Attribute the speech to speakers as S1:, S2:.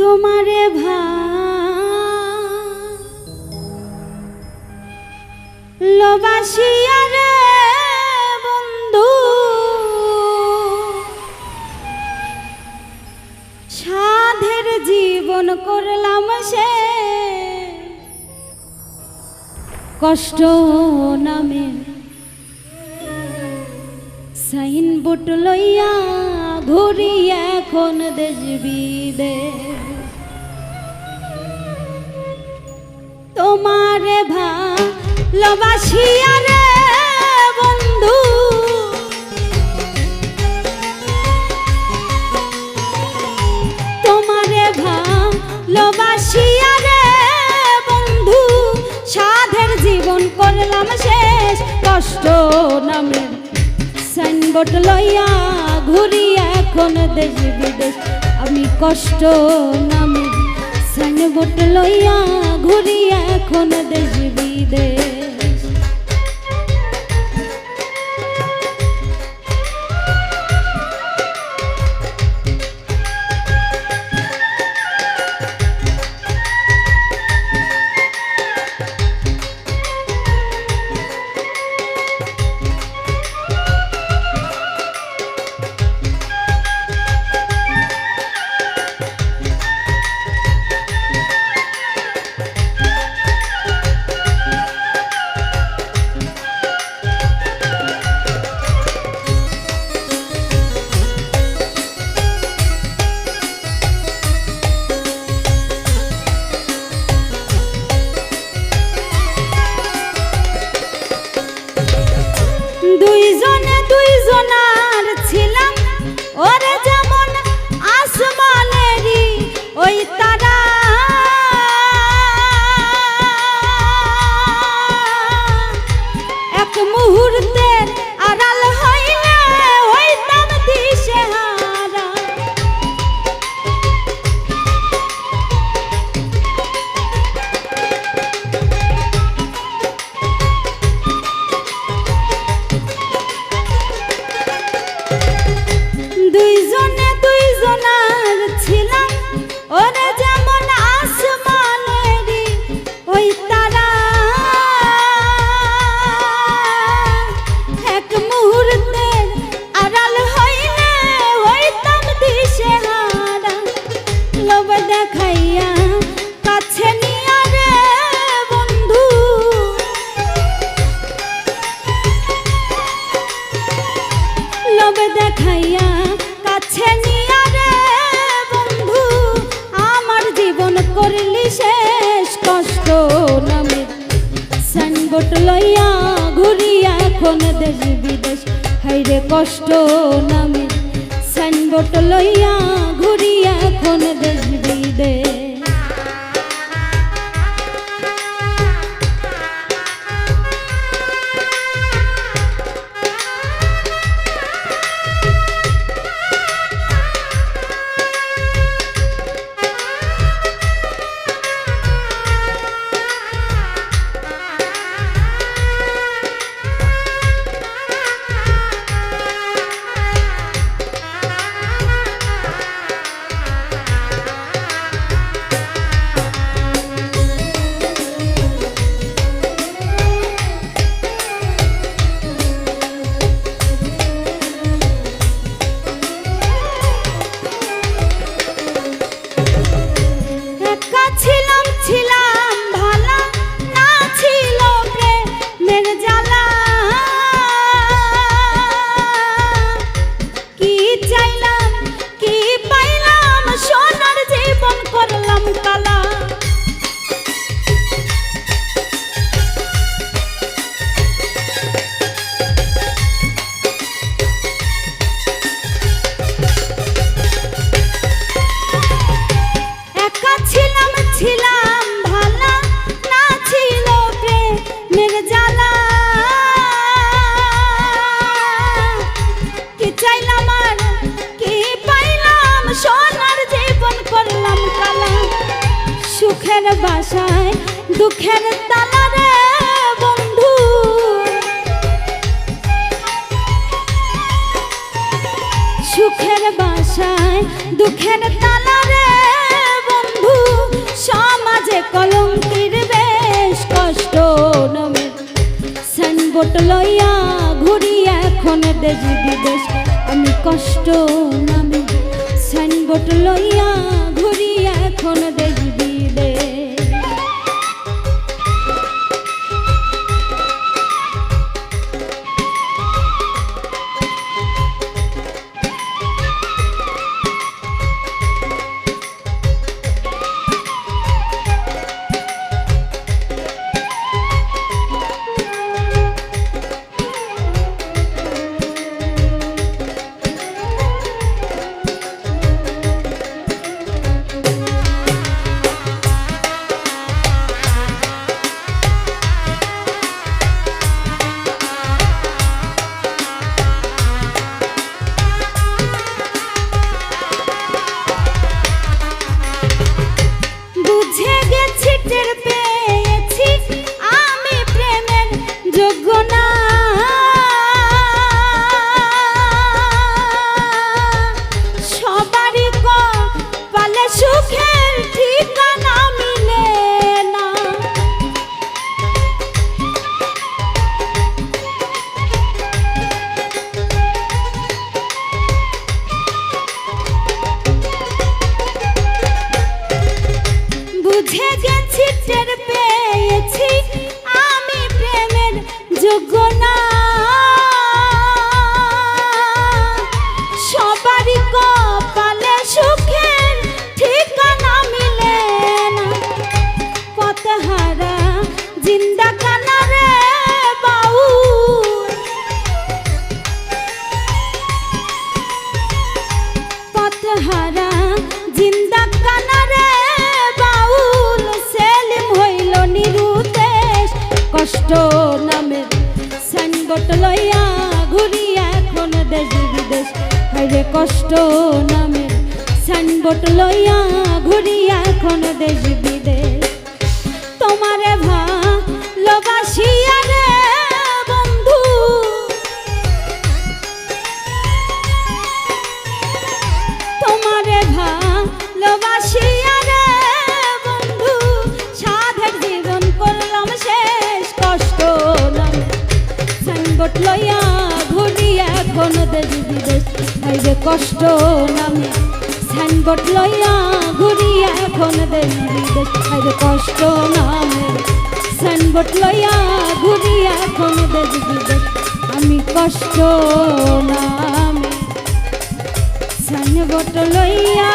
S1: তোমারে ভালোবাসিয়া বন্ধু। সাধের জীবন করলাম সে। কষ্ট নামে সাইন বোট লইয়া ঘুরি এখন দেশ বিদেশ। তোমারে ভালোবাসিয়া রে বন্ধু। তোমারে ভালোবাসিয়া রে বন্ধু। সাধের জীবন করলাম শেষ, কষ্ট নামের সাইনবোর্ড লইয়া ঘুরি এখন দেশ বিদেশ। আমি কষ্ট নামে সাইনবোর্ড লইয়া ঘুরি এখন দেশ বিদেশ। সাইনবোর্ড লইয়া ঘুরি এখন দেশ বিদেশ। হাইরে কষ্ট নামে, সাইনবোর্ড লইয়া ঘুরি এখন দেশ বিদেশ। বাসায় দুঃখের তালা রে বন্ধু। সুখের বাসায়, দুঃখের তালা রে বন্ধু। সমাজে কলঙ্কির বেশ কষ্ট নামে। লইয়া ঘুরি এখন দেশ বিদেশ, আমি কষ্ট নামে। সাইনবোর্ড লইয়া পথহারা জিন্দা কানারে বাউল সেলিম হইল নিরুদেশ কষ্ট নামের সাইনবোর্ড লইয়া ঘুরি এখন দেশ বিদেশ। হাইরে কষ্ট নামের সাইনবোর্ড লইয়া ঘুরি এখন দেশ বিদেশ। তোমারে ভালোবাসিয়া রে লইয়া ঘুরি এখন দেশ বিদেশ। হাইরে কষ্ট নামে সাইনবোর্ড লইয়া ঘুরি এখন দেশ বিদেশ। হাইরে কষ্ট নামে সাইনবোর্ড লইয়া ঘুরি এখন দেশ বিদেশ। আমি কষ্ট নামে সাইনবোর্ড লইয়া